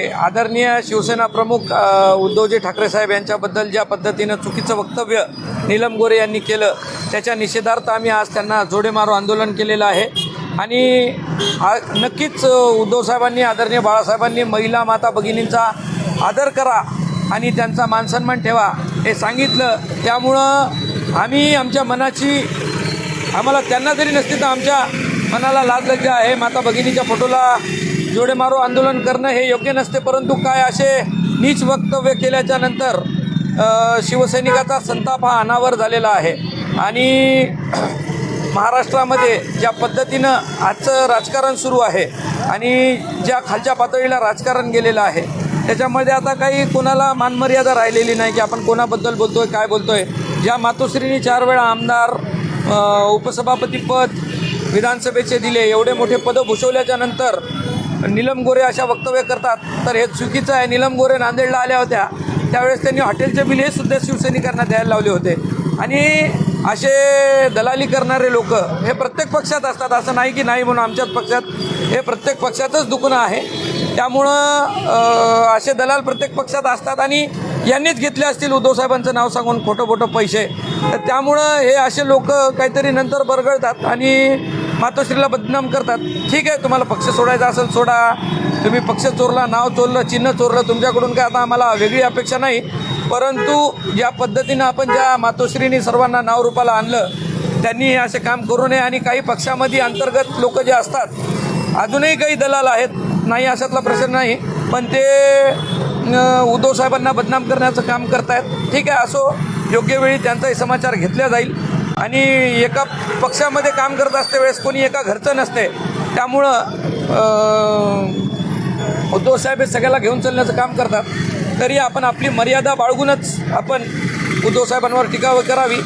आदरणीय शिवसेना प्रमुख उद्धवजी ठाकरे साहेब यांच्याबद्दल ज्या पद्धतीनं चुकीचं वक्तव्य नीलम गोरे यांनी केलं त्याच्या निषेधार्थ आम्ही आज त्यांना जोडे मारो आंदोलन केलेलं आहे. आणि आ- नक्कीच उद्धवसाहेबांनी उद्धव साहेबांनी आदरणीय बाळासाहेबांनी महिला माता भगिनींचा आदर करा आणि त्यांचा मानसन्मान ठेवा हे सांगितलं. त्यामुळं आम्ही आमच्या मनाची आम्हाला त्यांना जरी नसते तर आमच्या मनाला लाज लज्जा आहे. माता भगिनीच्या फोटोला जोडे मारो आंदोलन करणं हे योग्य नसते परंतु काय असे नीच वक्तव्य केल्याच्यानंतर शिवसैनिकाचा संताप हा अनावर झालेला आहे. आणि महाराष्ट्रामध्ये ज्या पद्धतीनं आजचं राजकारण सुरू आहे आणि ज्या खालच्या पातळीला राजकारण गेलेलं आहे त्याच्यामध्ये आता काही कोणाला मानमर्यादा राहिलेली नाही की आपण कोणाबद्दल बोलतो आहे काय बोलतो आहे ज्या मातोश्रीनी चार वेळा आमदार उपसभापतीपद विधानसभेचे दिले एवढे मोठे पदं भूषवल्याच्या नंतर नीलम गोरे अशा वक्तव्य करतात. तर हे चुकीचं आहे. नीलम गोरे नांदेडला आल्या होत्या. त्यावेळेस त्यांनी हॉटेलचे बिल हे सुद्धा शिवसैनिकांना द्यायला लावले होते. आणि असे दलाली करणारे लोक हे प्रत्येक पक्षात असतात. असं नाही की नाही म्हणून आमच्याच पक्षात हे प्रत्येक पक्षातच दुखणं आहे. त्यामुळं असे दलाल प्रत्येक पक्षात असतात आणि यांनीच घेतले असतील. उद्धव साहेबांचं नाव सांगून खोटं खोटं पैसे. तर त्यामुळं हे असे लोक काहीतरी नंतर बरगळतात आणि मातोश्रीला बदनाम करतात. ठीक आहे तुम्हाला पक्ष सोडायचा असेल सोडा. तुम्ही पक्ष चोरला नाव चोरलं चिन्ह चोरलं तुमच्याकडून काय आता आम्हाला वेगळी अपेक्षा नाही. परंतु ज्या पद्धतीनं आपण ज्या मातोश्रीनी सर्वांना नावरूपाला आणलं त्यांनी हे असे काम करू नये आणि काही पक्षामध्ये अंतर्गत लोक जे असतात अजूनही काही दलाल आहेत. नाही अशातला प्रश्न नाही. पण ते उद्धव साहेबांना बदनाम करण्याचं काम करतायत. ठीक आहे असो योग्य वेळी त्यांचाही समाचार घेतला जाईल. आणि एका पक्षामध्ये काम करत असते वेळेस कोणी एका घरचं नसते. त्यामुळं उद्धवसाहेब उद्धव साहेब हे सगळ्याला घेऊन चालण्याचं काम करतात. तरी आपण आपली मर्यादा बाळगूनच आपण उद्धवसाहेबांवर टीका करावी.